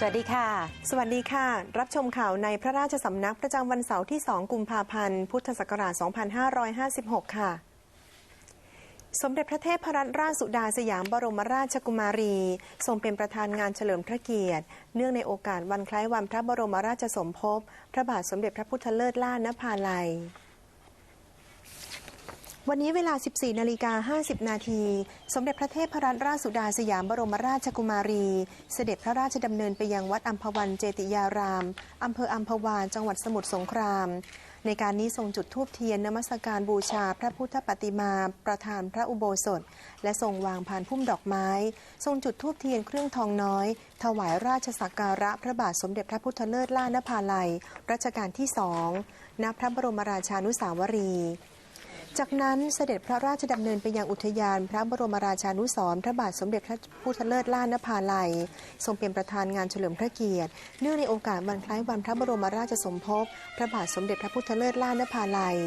สวัสดีค่ะ สวัสดีค่ะ รับชมข่าวในพระราชสำนักประจำวันเสาร์ที่ 2 กุมภาพันธ์ พุทธศักราช 2556 ค่ะ สมเด็จพระเทพรัตนราชสุดาสยามบรมราชกุมารี ทรงเป็นประธานงานเฉลิมพระเกียรติ เนื่องในโอกาสวันคล้ายวันพระบรมราชสมภพ พระบาทสมเด็จพระพุทธเลิศล่านภาลัย วันนี้เวลา 14 นาฬิกา 50 นาที สมเด็จพระเทพรัตนราชสุดาสยามบรมราชกุมารี เสด็จพระราชดำเนินไปยังวัดอัมพวันเจติยาราม อำเภออัมพวาจังหวัดสมุทรสงคราม ในการนี้ทรงจุดธูปเทียนนมัสการบูชาพระพุทธปฏิมาประธานพระอุโบสถ และทรงวางพานพุ่มดอกไม้ ทรงจุดธูปเทียนเครื่องทองน้อย ถวายราชสักการะพระบาทสมเด็จพระพุทธเลิศล่านภาลัยรัชกาลที่สองณพระบรมราชานุสาวรี จากนั้นเสด็จพระราชดำเนินไปยังอุทยาน พระบรมราชานุสรณ์พระบาทสมเด็จพระพุทธเลิศล่านภาลัย ทรงเป็นประธานงานเฉลิมพระเกียรติ เนื่องในโอกาสวันคล้ายวันพระบรมราชสมภพ พระบาทสมเด็จพระพุทธเลิศล่านภาลัย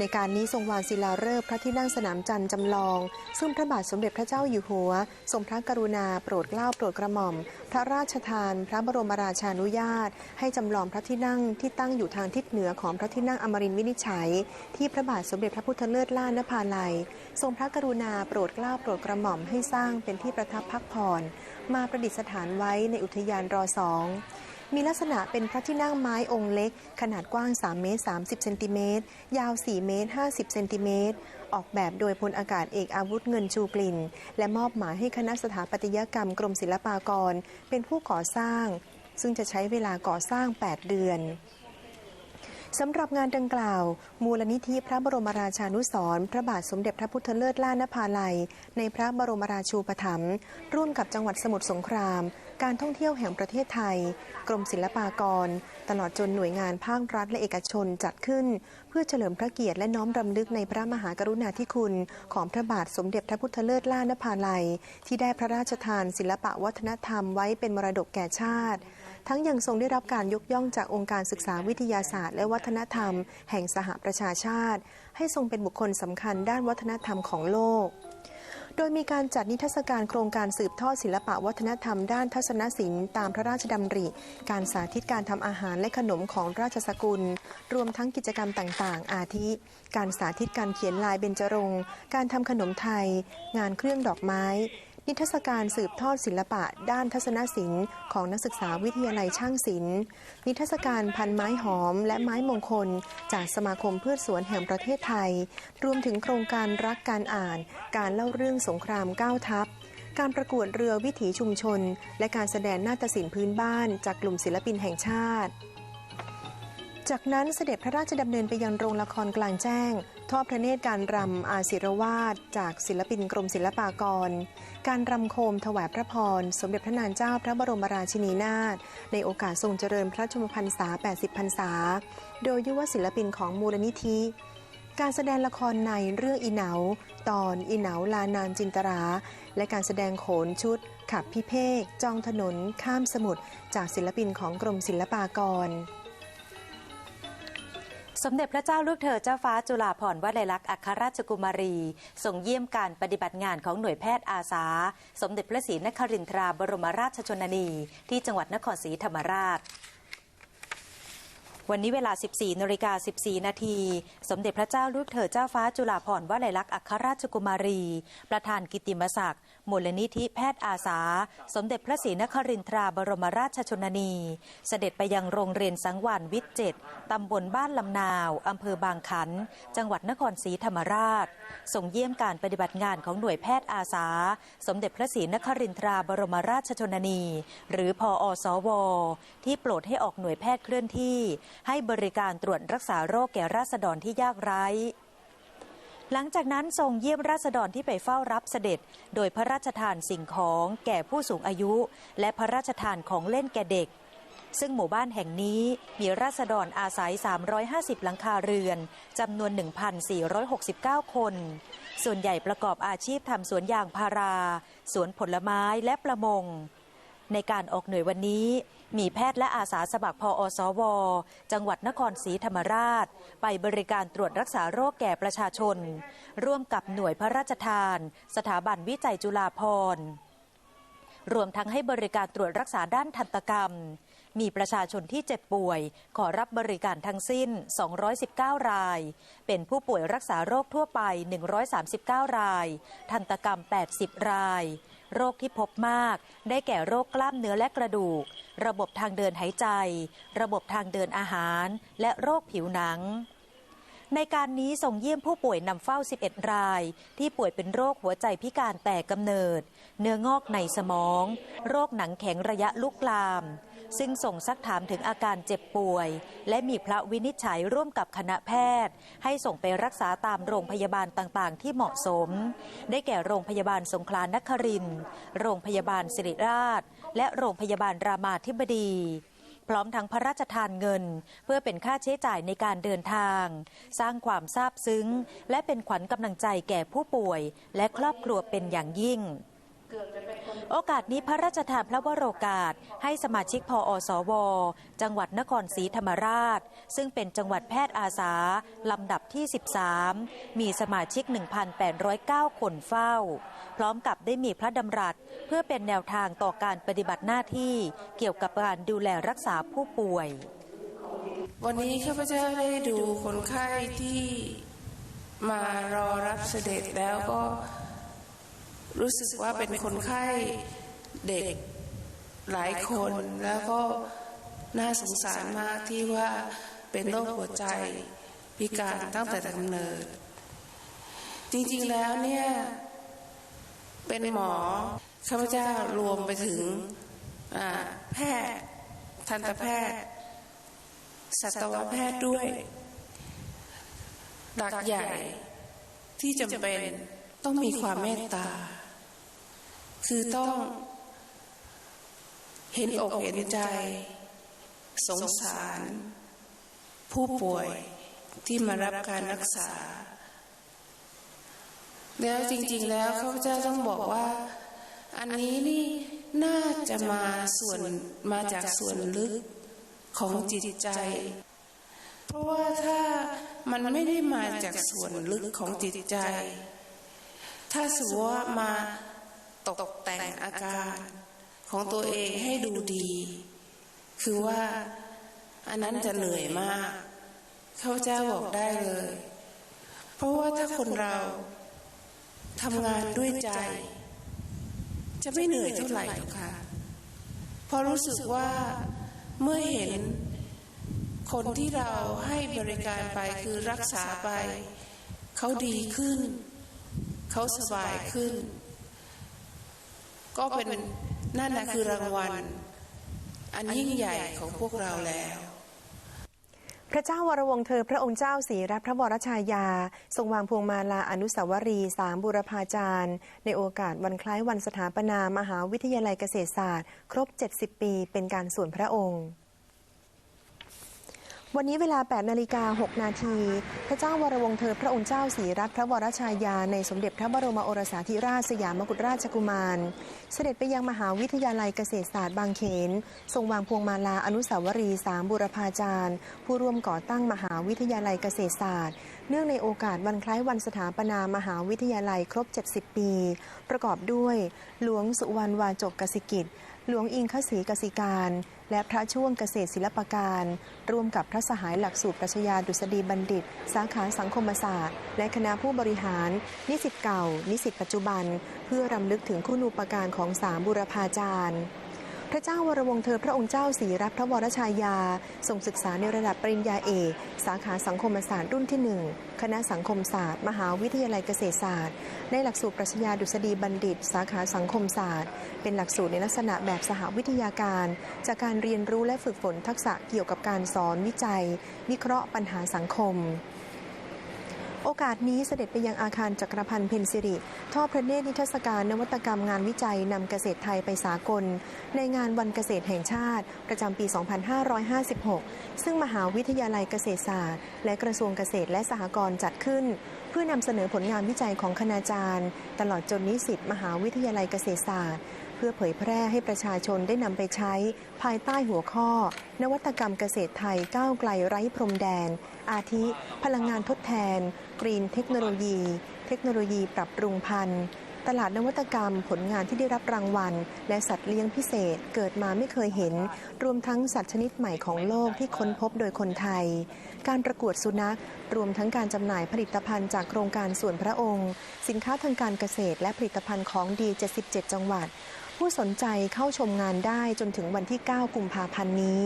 ในการนี้ทรงวางศิลาฤกษ์พระที่นั่งสนามจันทร์จำลอง ซึ่งพระบาทสมเด็จพระเจ้าอยู่หัว ทรงพระกรุณาโปรดเกล้าโปรดกระหม่อม พระราชทาน พระบรมราชานุญาต ให้จำลองพระที่นั่งที่ตั้งอยู่ทางทิศเหนือของพระที่นั่งอมรินทร์วินิจฉัย ที่พระบาทสมเด็จพระพุทธเลิศล่านภาลัย ทรงพระกรุณาโปรดเกล้าโปรดกระหม่อมให้สร้างเป็นที่ประทับพักผ่อนมาประดิษฐานไว้ในอุทยานรอสอง มีลักษณะเป็นพระที่นั่งไม้องค์เล็ก ขนาดกว้าง 3 เมตร 30 เซนติเมตร ยาว 4 เมตร 50 เซนติเมตร ออกแบบโดยพลอากาศเอกอาวุธเงินชูกลิ่น และมอบหมายให้คณะสถาปัตยกรรมกรมศิลปากร เป็นผู้ก่อสร้าง ซึ่งจะใช้เวลาก่อสร้าง 8 เดือน สำหรับงานดังกล่าว มูลนิธิพระบรมราชานุสรพระบาทสมเด็จพระพุทธเลิศล่านภาลัย ในพระบรมราชูปถัมภ์ร่วมกับจังหวัดสมุทรสงคราม การท่องเที่ยวแห่งประเทศไทย กรมศิลปากร ตลอดจนหน่วยงานภาครัฐและเอกชนจัดขึ้น เพื่อเฉลิมพระเกียรติและน้อมรำลึกในพระมหากรุณาธิคุณ ของพระบาทสมเด็จพระพุทธเลิศล่านภาลัย ที่ได้พระราชทานศิลปะวัฒนธรรมไว้เป็นมรดกแก่ชาติ ทั้งยังทรงได้รับการยกย่องจากองค์การศึกษาวิทยาศาสตร์ และวัฒนธรรม แห่งสหประชาชาติ ให้ทรงเป็นบุคคลสำคัญด้านวัฒนธรรมของโลก โดยมีการจัดนิทรรศการโครงการสืบทอดศิลปะวัฒนธรรมด้านทัศนศิลป์ตามพระราชดำริ การสาธิตการทำอาหารและขนมของราชสกุล รวมทั้งกิจกรรมต่างๆ อาทิ การสาธิตการเขียนลายเบญจรงค์ การทำขนมไทย งานเครื่องดอกไม้ นิทรรศการสืบทอดศิลปะ ด้านทัศนศิลป์ของนักศึกษาวิทยาลัยช่างศิลป์ นิทรรศการพันไม้หอมและไม้มงคล จากสมาคมพืชสวนแห่งประเทศไทย รวมถึงโครงการรักการอ่าน การเล่าเรื่องสงครามเก้าทัพการประกวดเรือวิถีชุมชน และการแสดงนาฏศิลป์พื้นบ้านจากกลุ่มศิลปินแห่งชาติ จากนั้นเสด็จพระราชดำเนินไปยังโรงละครกลางแจ้ง ทอดพระเนตรการรำอาศิรวาสจากศิลปินกรมศิลปากร การรำโคมถวายพระพร สมเด็จพระนางเจ้าพระบรมราชินีนาถในโอกาสทรงเจริญพระชมพรรษา 80 พรรษา โดยยุวศิลปินของมูลนิธิ การแสดงละครในเรื่องอีเหนา ตอนอีเหนาลานานจินตรา และการแสดงโขนชุด ขับพิเภกจองถนนข้ามสมุทรจากศิลปินของกรมศิลปากร สมเด็จพระเจ้าลูกเธอเจ้าฟ้าจุฬาภรณ์วลัยลักษณ์อัครราชกุมารีส่งเยี่ยมการปฏิบัติงานของหน่วยแพทย์อาสา สมเด็จพระศรีนครินทราบรมราชชนนี ที่จังหวัดนครศรีธรรมราชวันนี้เวลา 14นาฬิกา14 นาที สมเด็จพระเจ้าลูกเธอเจ้าฟ้าจุฬาภรณ์วลัยลักษณ์อัครราชกุมารี ประธานกิตติมศักดิ์ มูลนิธิแพทย์อาสา สมเด็จพระศรีนครินทราบรมราชชนนี เสด็จไปยังโรงเรียนสังวานวิทย์เจ็ดตำบลบ้านลำนาวอำเภอบางขัน จังหวัดนครศรีธรรมราช ส่งเยี่ยมการปฏิบัติงานของหน่วยแพทย์อาสา สมเด็จพระศรีนครินทราบรมราชชนนี หรือพออสว ที่โปรดให้ออกหน่วยแพทย์เคลื่อนที่ ให้บริการตรวจรักษาโรคแก่ราษฎรที่ยากไร้ หลังจากนั้นทรงเยี่ยมราษฎรที่ไปเฝ้ารับเสด็จ โดยพระราชทานสิ่งของแก่ผู้สูงอายุ และพระราชทานของเล่นแก่เด็ก ซึ่งหมู่บ้านแห่งนี้มีราษฎรอาศัย 350 หลังคาเรือนจำนวน 1,469 คน ส่วนใหญ่ประกอบอาชีพทำสวนยางพารา สวนผลไม้และประมง ในการออกหน่วยวันนี้ มีแพทย์และอาสาสมัครพออสว จังหวัดนครศรีธรรมราช ไปบริการตรวจรักษาโรคแก่ประชาชน ร่วมกับหน่วยพระราชทาน สถาบันวิจัยจุฬาภรณ์รวมทั้งให้บริการตรวจรักษาด้านทันตกรรม มีประชาชนที่เจ็บป่วย ขอรับบริการทั้งสิ้น 219 ราย เป็นผู้ป่วยรักษาโรคทั่วไป 139 ราย ทันตกรรม 80 ราย โรคที่พบมาก ได้แก่โรคกล้ามเนื้อและกระดูก ระบบทางเดินหายใจ ระบบทางเดินอาหาร และโรคผิวหนัง ในการนี้ส่งเยี่ยมผู้ป่วยนำเฝ้า 11 ราย ที่ป่วยเป็นโรคหัวใจพิการแต่กำเนิด เนื้องอกในสมอง โรคหนังแข็งระยะลุกลาม ซึ่งส่งซักถามถึงอาการเจ็บป่วย และมีพระวินิจฉัยร่วมกับคณะแพทย์ ให้ส่งไปรักษาตามโรงพยาบาลต่างๆ ที่เหมาะสม ได้แก่โรงพยาบาลสงขลานครินทร์โรงพยาบาลสิริราช และโรงพยาบาลรามาธิบดีพร้อมทั้งพระราชทานเงิน เพื่อเป็นค่าใช้จ่ายในการเดินทาง สร้างความซาบซึ้ง และเป็นขวัญกำลังใจแก่ผู้ป่วย และครอบครัวเป็นอย่างยิ่ง โอกาสนี้พระราชทานพระวโรกาส ให้สมาชิกพออสว จังหวัดนครศรีธรรมราช ซึ่งเป็นจังหวัดแพทย์อาสา ลำดับที่ 13 มีสมาชิก 1,809 คนเฝ้า พร้อมกับได้มีพระดำรัส เพื่อเป็นแนวทางต่อการปฏิบัติหน้าที่เกี่ยวกับการดูแลรักษาผู้ป่วย วันนี้ข้าพเจ้าได้ดูคนไข้ที่มารอรับเสด็จแล้วก็ รู้สึกว่าเป็นคนไข้เด็กหลายคนแล้วก็น่าสงสารมากที่ว่าเป็นโรคหัวใจพิการตั้งแต่กำเนิด จริงๆแล้วเนี่ย เป็นหมอข้าพเจ้ารวมไปถึงแพทย์ทันตแพทย์ สัตวแพทย์ด้วย หลักใหญ่ที่จำเป็นต้องมีความเมตตา คือต้องเห็นอกเห็นใจ สงสาร ผู้ป่วยที่มารับการรักษา แล้วจริง ๆ แล้วข้าพเจ้าต้องบอกว่า อันนี้นี่น่าจะมาส่วนมาจากส่วนลึกของจิตใจ เพราะว่าถ้ามันไม่ได้มาจากส่วนลึกของจิตใจ ถ้าสมมติว่ามา ตกแต่งอาการของตัวเองให้ดูดี คือว่าอันนั้นจะเหนื่อยมาก เขาเจ้าบอกได้เลย เพราะว่าถ้าคนเราทำงานด้วยใจ จะไม่เหนื่อยเท่าไหร่หรอกค่ะเพราะรู้สึกว่าเมื่อเห็นคนที่เราให้บริการไปคือรักษาไป เขาดีขึ้น เขาสบายขึ้น ก็เป็นนั่นนะคือรางวัล อันยิ่งใหญ่ของพวกเราแล้ว พระเจ้าวรวงเธอพระองค์เจ้าศรีรัตพระวรชายา ทรงวางพวงมาลาอนุสาวรีย์สามบุรพาจารย์ ในโอกาสวันคล้ายวันสถาปนามหาวิทยาลัยเกษตรศาสตร์ ครบ 70 ปีเป็นการส่วนพระองค์ วันนี้เวลา 8 นาฬิกา 6 นาที พระเจ้าวรวงศ์เธอพระองค์เจ้าศรีรัตพระวรชายา ในสมเด็จพระบรมโอรสาธิราชสยามกุฎราชกุมาร เสด็จไปยังมหาวิทยาลัยเกษตรศาสตร์บางเขน ทรงวางพวงมาลาอนุสาวรีย์สามบุรพาจารย์ ผู้ร่วมก่อตั้งมหาวิทยาลัยเกษตรศาสตร์ เนื่องในโอกาสวันคล้ายวันสถาปนามหาวิทยาลัยครบ 70 ปี ประกอบด้วย หลวงสุวรรณวาจกกสิกิจ หลวงอิงคศีกสิการ และพระช่วงเกษตรศิลปการ ร่วมกับพระสหายหลักสูตรปรัชญาดุษฎีบัณฑิต สาขาสังคมศาสตร์ และคณะผู้บริหาร นิสิตเก่า นิสิตปัจจุบัน เพื่อรำลึกถึงคุณูปการของสามบุรพาจารย์ พระเจ้าวรวงเธอพระองค์เจ้าศรีรัตนพระวรชายาทรงศึกษาในระดับปริญญาเอกสาขาสังคมศาสตร์รุ่นที่ 1 คณะสังคมศาสตร์ มหาวิทยาลัยเกษตรศาสตร์ ในหลักสูตรปรัชญาดุษฎีบัณฑิต สาขาสังคมศาสตร์ เป็นหลักสูตรในลักษณะแบบสหวิทยาการ จากการเรียนรู้และฝึกฝนทักษะเกี่ยวกับการสอนวิจัย วิเคราะห์ปัญหาสังคม โอกาสนี้เสด็จไปยังอาคารจักรพันธ์เพนซิริทอดพระเนตรนิทรรศการนวัตกรรมงานวิจัยนำเกษตรไทยไปสากล ในงานวันเกษตรแห่งชาติ ประจำปี 2556 ซึ่งมหาวิทยาลัยเกษตรศาสตร์ และกระทรวงเกษตรและสหกรณ์จัดขึ้น เพื่อนำเสนอผลงานวิจัยของคณาจารย์ ตลอดจนนิสิตมหาวิทยาลัยเกษตรศาสตร์ เพื่อเผยแพร่ให้ประชาชนได้นำไปใช้ภายใต้หัวข้อ นวัตกรรมเกษตรไทยก้าวไกลไร้พรมแดน อาทิ พลังงานทดแทน กรีนเทคโนโลยี เทคโนโลยีปรับปรุงพันธุ์ตลาดนวัตกรรมผลงานที่ได้รับรางวัล และสัตว์เลี้ยงพิเศษเกิดมาไม่เคยเห็น รวมทั้งสัตว์ชนิดใหม่ของโลกที่ค้นพบโดยคนไทย การประกวดสุนัข รวมทั้งการจำหน่ายผลิตภัณฑ์จากโครงการส่วนพระองค์ สินค้าทางการเกษตรและผลิตภัณฑ์ของดี 77 จังหวัด ผู้สนใจเข้าชมงานได้จนถึงวันที่ 9 กุมภาพันธ์นี้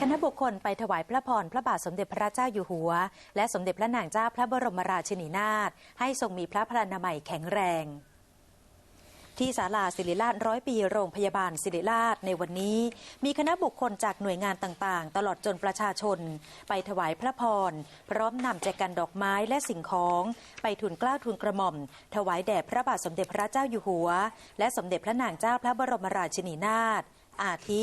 คณะบุคคลไปถวายพระพรพระบาทสมเด็จพระเจ้าอยู่หัว และสมเด็จพระนางเจ้าพระบรมราชินีนาถให้ทรงมีพระพลานามัยแข็งแรง ที่ศาลาศิริราชร้อยปีโรงพยาบาลศิริราชในวันนี้ มีคณะบุคคลจากหน่วยงานต่างๆ ตลอดจนประชาชน ไปถวายพระพร พร้อมนำแจกันดอกไม้และสิ่งของ ไปทุนกล้าวทุนกระหม่อม ถวายแด่พระบาทสมเด็จพระเจ้าอยู่หัว และสมเด็จพระนางเจ้าพระบรมราชินีนาถ อาทิ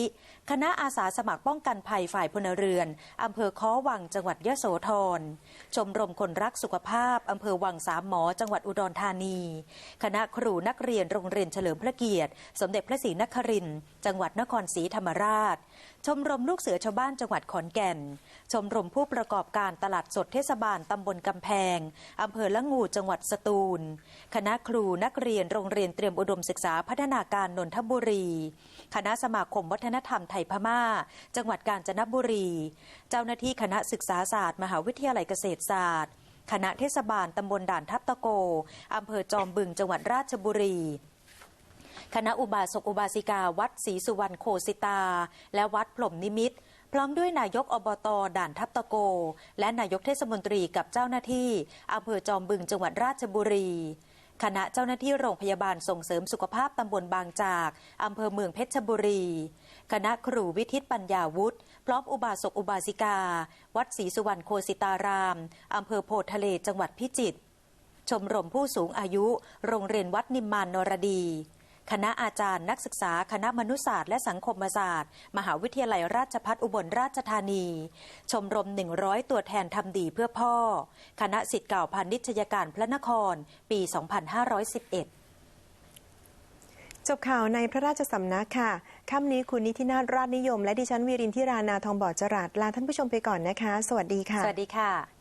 คณะอาสาสมัครป้องกันภัยฝ่ายพลเรือน อำเภอค้อวังจังหวัดยะโสธร ชมรมคนรักสุขภาพ อำเภอวังสามหมอ จังหวัดอุดรธานี คณะครูนักเรียนโรงเรียนเฉลิมพระเกียรติ สมเด็จพระศรีนครินทร์จังหวัดนครศรีธรรมราช ชมรมลูกเสือชาวบ้านจังหวัดขอนแก่น ชมรมผู้ประกอบการตลาดสดเทศบาลตำบลกำแพงอำเภอละงูจังหวัดสตูล คณะครูนักเรียนโรงเรียนเตรียมอุดมศึกษาพัฒนาการนนทบุรี คณะสมาคมวัฒนธรรมไทยพม่า จังหวัดกาญจนบุรี เจ้าหน้าที่คณะศึกษาศาสตร์ มหาวิทยาลัยเกษตรศาสตร์ คณะเทศบาลตำบลด่านทับตะโกอำเภอจอมบึงจังหวัดราชบุรี คณะอุบาสกอุบาสิกาวัดศรีสุวรรณโคสิตา และวัดพรหมนิมิตพร้อมด้วยนายกอบต ด่านทับตะโก และนายกเทศมนตรีกับเจ้าหน้าที่อำเภอจอมบึงจังหวัดราชบุรี คณะเจ้าหน้าที่โรงพยาบาลส่งเสริมสุขภาพตำบลบางจากอำเภอเมืองเพชรบุรี คณะครูวิทิตปัญญาวุฒิพร้อมอุบาสกอุบาสิกา วัดศรีสุวรรณโคสิตารามอำเภอโพธทะเลจังหวัดพิจิตรชมรมผู้สูงอายุ โรงเรียนวัดนิมมานนรดี คณะอาจารย์ นักศึกษา คณะมนุษยศาสตร์และสังคมศาสตร์ มหาวิทยาลัยราชภัฏอุบลราชธานี ชมรม 100 ตัวแทนทำดีเพื่อพ่อ คณะสิทธิ์เก่าพันนิชยการพระนคร ปี 2511จบข่าวในพระราชสำนักค่ะ ค่ำนี้คุณนิตินาถราชนิยม และดิฉันวีรินทิรานาทองบอดจรัสลาท่านผู้ชมไปก่อนนะคะ สวัสดีค่ะ สวัสดีค่ะ